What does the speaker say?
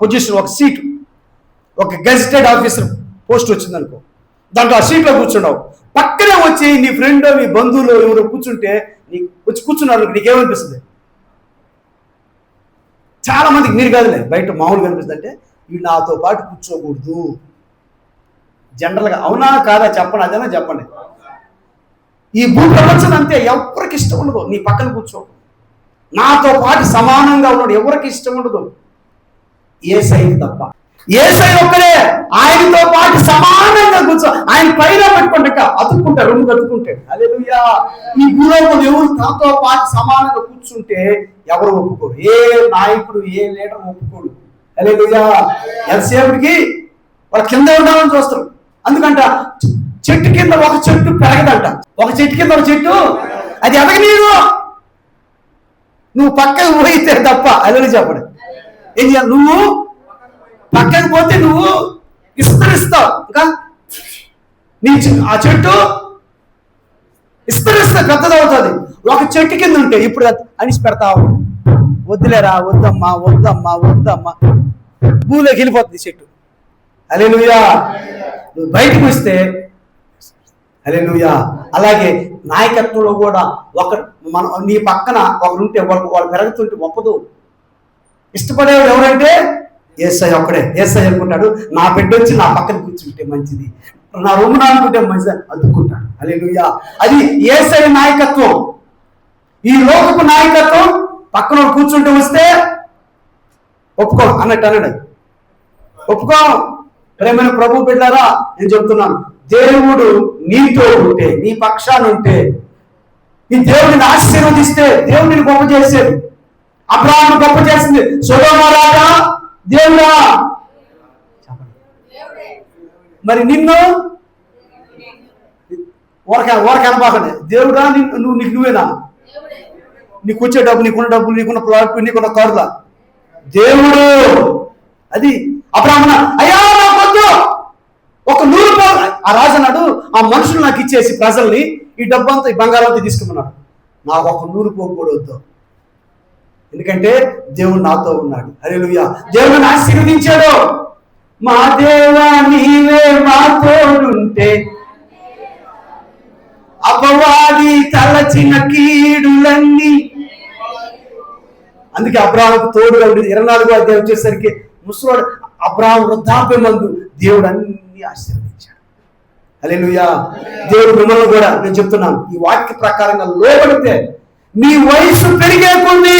Position ఒక seat ఒక gazetted officer post వచ్చింది అనుకో దాంట్లో ఆ సీట్లో కూర్చున్నావు పక్కనే వచ్చి నీ ఫ్రెండ్ నీ బంధువులు ఎవరో కూర్చుంటే నీ వచ్చి కూర్చున్నారు నీకేమనిపిస్తుంది? చాలా మందికి మీరు కాదులే బయట మామూలుగా అనిపిస్తుంది అంటే ఇవి నాతో పాటు కూర్చోకూడదు. జనరల్గా అవునా కాదా చెప్పండి అదేనా చెప్పండి. ఈ భూ ప్రపంచం అంతే ఎవరికి ఇష్టం ఉండదు నీ పక్కన కూర్చో. నాతో పాటు సమానంగా ఉన్నాడు ఎవరికి ఇష్టం ఉండదు. ఏ తప్ప. ఏ సైడ్ ఒక్కడే ఆయనతో పాటు సమానంగా కూర్చో ఆయన పైన పెట్టుకుంటాక అతుక్కుంటారు రెండు అతుక్కుంటాడు అలెలుయా ఈ భూలోకం ఎవరు తనతో పాటు సమానంగా కూర్చుంటే ఎవరు ఒప్పుకోరు. ఏ నాయకుడు ఏ లీడర్ ఒప్పుకోడు. అలెలుయా ఎంతసేపటికి వాళ్ళ కింద ఉండాలని చూస్తారు. అందుకంట చెట్టు కింద ఒక చెట్టు పెరగదంట. ఒక చెట్టు కింద ఒక చెట్టు అది ఎదగనీరు. నువ్వు పక్కకు పోయితే తప్ప. అల్లెలు చెప్పడు. ఏం చేయాలి? నువ్వు పక్కకు పోతే నువ్వు విస్తరిస్తావు. ఇంకా నీ చె- ఆ చెట్టు విస్తరిస్తా పెద్దదవుతుంది ఒక చెట్టు కింద ఉంటే ఇప్పుడు అనిసి పెడతావు. వద్దులేరా వద్దమ్మా వద్దమ్మా వద్దమ్మా. భూలోకి వెళ్ళిపోతుంది చెట్టు. అలే నువ్వు బయటకు వస్తే అలే అలాగే నాయకత్వంలో కూడా ఒక మన నీ పక్కన ఒకరుంటే వాళ్ళు వాళ్ళు పెరుగుతుంటే ఒప్పదు. ఇష్టపడేవాడు ఎవరంటే? ఏసఐ ఒక్కడే. ఏసఐ అనుకుంటాడు నా బిడ్డ వచ్చి నా పక్కన కూర్చుంటే మంచిది. నా రూమ్ అనుకుంటే మంచిది అద్దుకుంటాడు. అందుకుంటాడు అలే అది ఏసఐ నాయకత్వం. ఈ లోకపు నాయకత్వం పక్కన కూర్చుంటే వస్తే ఒప్పుకో అన్నట్టు అన్నాడు ఒప్పుకో ప్రేమైన ప్రభు బిడ్డారా నేను చెప్తున్నాను. దేవుడు నీతో ఉంటే నీ పక్షాన ఉంటే ఈ దేవుడిని ఆశీర్వదిస్తే దేవుడిని గొప్ప చేసేది. అబ్రాహ్మణ్ గొప్ప చేసింది. సులోమరాజా దేవుడా? మరి నిన్ను? ఓరక ఓరక అనబాకండి దేవుడా నువ్వు నీకు నువ్వేనా? నీకు వచ్చే డబ్బు నీకున్న డబ్బులు నీకున్న ప్లాట్ నీకున్న కారులా? దేవుడు! అది అబ్రాహ్మణ అయ్యా నాకొద్దు ఒక నూరు ఆ రాజు అన్నాడు ఆ మనుషులు నాకు ఇచ్చేసి ప్రజల్ని ఈ డబ్బంతా ఈ బంగారం అంతా తీసుకున్నాడు. నాకు ఒక నూరు పోకూడదు కూడా ఎందుకంటే దేవుడు నాతో ఉన్నాడు. హల్లెలూయా. దేవుడు నన్ను ఆశీర్వదించాడు. మా దేవా నీవే మాతో ఉంటే అపవాది తలచిన కీడులన్నీ. అందుకే అబ్రాహంకు తోడుగా ఉండేది ఇరవై నాలుగో అధ్యాయం వచ్చేసరికి ముసలోడు అబ్రాహం వృద్ధాప్య మందు దేవుడు అన్ని ఆశీర్వదించాడు. అలెలుయా దేవుడు మిమ్మల్ని కూడా నేను చెప్తున్నాను. ఈ వాక్య ప్రకారంగా లోబడితే మీ వయసు పెరిగే కొద్ది